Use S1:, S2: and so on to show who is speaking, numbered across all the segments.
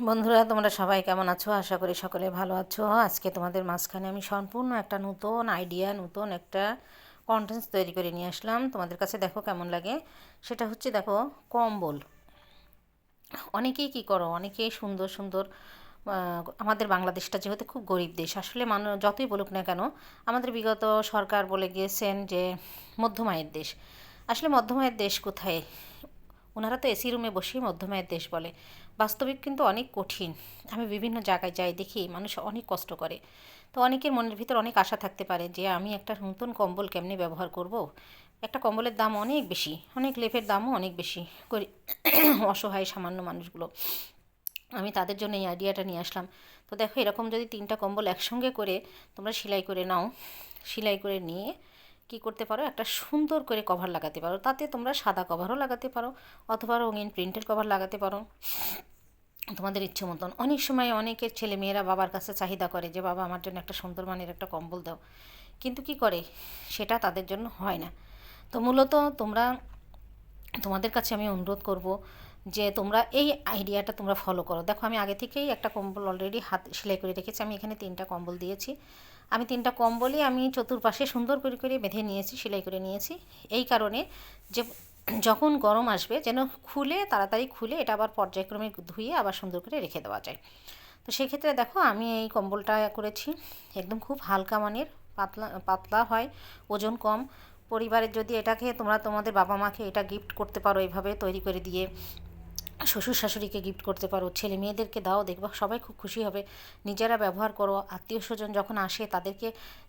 S1: বন্ধুরা, তোমরা সবাই কেমন আছো? আশা করি সকলে ভালো আছো। আজকে তোমাদের মাঝখানে আমি সম্পূর্ণ একটা নতুন আইডিয়া নতুন একটা কন্টেন্টস তৈরি করে নিয়ে আসলাম। তোমাদের কাছে দেখো কেমন লাগে। সেটা হচ্ছে, দেখো, কম্বল। অনেকেই কি করো? অনেকেই সুন্দর সুন্দর আমাদের বাংলাদেশটা যেহেতু খুব গরিব দেশ, আসলে মানুষ যতই বলুক না কেন, আমাদের বিগত সরকার বলে গিয়েছেন যে, মধ্যমায়ের দেশ। আসলে মধ্যমায়ের দেশ কোথায়? ওনারা তো এসি রুমে বসেই মধ্যমায়ের দেশ বলে। বাস্তবিক কিন্তু অনেক কঠিন। আমি বিভিন্ন জায়গায় যাই, দেখি মানুষ অনেক কষ্ট করে। তো অনেকের মনের ভিতর অনেক আশা থাকতে পারে যে আমি একটা নতুন কম্বল কেমনি ব্যবহার করব। একটা কম্বলের দাম অনেক বেশি, অনেক লেপের দামও অনেক বেশি করি অসহায় সামান্য মানুষগুলো। আমি তাদের জন্য এই আইডিয়াটা নিয়ে আসলাম। তো দেখো এরকম যদি তিনটা কম্বল একসঙ্গে করে তোমরা সেলাই করে নাও। সেলাই করে নিয়ে কি করতে পারো? একটা সুন্দর করে কভার লাগাতে পারো। তাতে তোমরা সাদা কভারও লাগাতে পারো, অথবা রঙিন প্রিন্টের কভার লাগাতে পারো। তোমাদের ইচ্ছে মতন। অনেক সময় অনেকের ছেলে মেয়েরা বাবার কাছে চাহিদা করে যে, বাবা, আমার জন্য একটা সুন্দর মানের একটা কম্বল দাও। কিন্তু কি করে? সেটা তাদের জন্য হয় না। তো মূলত তোমরা, তোমাদের কাছে আমি অনুরোধ করব যে তোমরা এই আইডিয়াটা তোমরা ফলো করো। দেখো, আমি আগে থেকেই একটা কম্বল অলরেডি হাত সেলাই করে রেখেছি, আমি এখানে তিনটা কম্বল দিয়েছি। আমি তিনটা কম্বলই আমি চতুর্পাশে সুন্দর করে করে বেঁধে নিয়েছি, সেলাই করে নিয়েছি। এই কারণে যে যখন গরম আসবে, যেন খুলে, তাড়াতাড়ি খুলে এটা আবার পর্যায়ক্রমে ধুয়ে আবার সুন্দর করে রেখে দেওয়া যায়। তো সেক্ষেত্রে দেখো, আমি এই কম্বলটা করেছি, একদম খুব হালকা মানের, পাতলা পাতলা হয়, ওজন কম। পরিবারের যদি এটাকে তোমরা তোমাদের বাবা মাকে এটা গিফট করতে পারো এইভাবে তৈরি করে দিয়ে শ্বশুর শাশুড়িকে গিফট করতে পারো, ছেলে মেয়েদেরকে দাও, দেখবা সবাই খুব খুশি হবে। নিজেরা ব্যবহার করো আত্মীয় স্বজন যখন আসে, তাদেরকে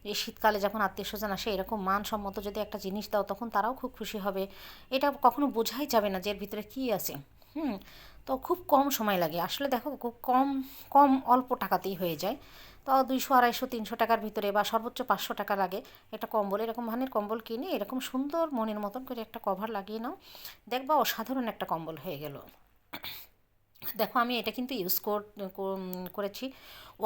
S1: এই শীতকালে যখন আত্মীয় স্বজন আসে, এরকম মানসম্মত যদি একটা জিনিস দাও, তখন তারাও খুব খুশি হবে। এটা কখনো বোঝাই যাবে না যে এর ভিতরে কী আছে। হুম, তো খুব কম সময় লাগে। আসলে দেখো, খুব কম কম অল্প টাকাতেই হয়ে যায়। তো দুইশো, আড়াইশো, তিনশো টাকার ভিতরে বা সর্বোচ্চ পাঁচশো টাকা লাগে। একটা কম্বল, এরকম ধরনের কম্বল কিনে, এরকম সুন্দর মনের মতন করে একটা কভার লাগিয়ে নাও। দেখবা অসাধারণ একটা কম্বল হয়ে গেল। দেখো, আমি এটা কিন্তু ইউজ করেছি।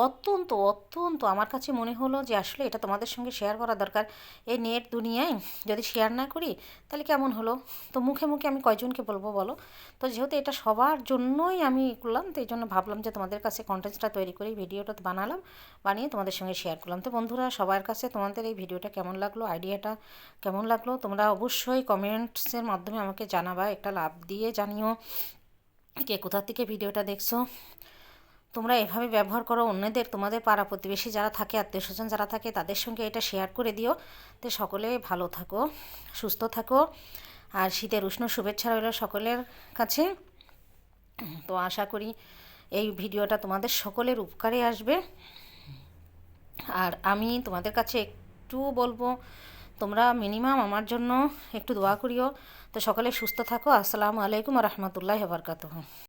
S1: অত্যন্ত অত্যন্ত আমার কাছে মনে হলো যে আসলে এটা তোমাদের সঙ্গে শেয়ার করা দরকার। এই নেট দুনিয়ায় যদি শেয়ার না করি, তাহলে কেমন হলো? তো মুখে মুখে আমি কয়জনকে বলব বলো? তো যেহেতু এটা সবার জন্যই আমি করলাম, তো এই জন্য ভাবলাম যে তোমাদের কাছে কন্টেন্টসটা তৈরি করে ভিডিওটা বানালাম, বানিয়ে তোমাদের সঙ্গে শেয়ার করলাম। তো বন্ধুরা, সবার কাছে তোমাদের এই ভিডিওটা কেমন লাগল আইডিয়াটা কেমন লাগল, তোমরা অবশ্যই কমেন্টসের মাধ্যমে আমাকে জানাবা, একটা লাভ দিয়ে জানিও। কে কোথা থেকে ভিডিওটা দেখছ? তোমরা এভাবে ব্যবহার করো, অন্যদের, তোমাদের পাড়া প্রতিবেশী যারা থাকে, আত্মীয় স্বজন যারা থাকে, তাদের সঙ্গে এটা শেয়ার করে দিও। তো সকলে ভালো থাকো, সুস্থ থাকো। আর শীতের উষ্ণ শুভেচ্ছা রইল সকলের কাছে। তো আশা করি এই ভিডিওটা তোমাদের সকলের উপকারে আসবে। আর আমি তোমাদের কাছে একটু বলব তোমরা মিনিমাম আমার জন্য একটু দোয়া করিও। তো সকলে সুস্থ থাকো। আসসালামু আলাইকুম রহমতুল্লাহ বরকাত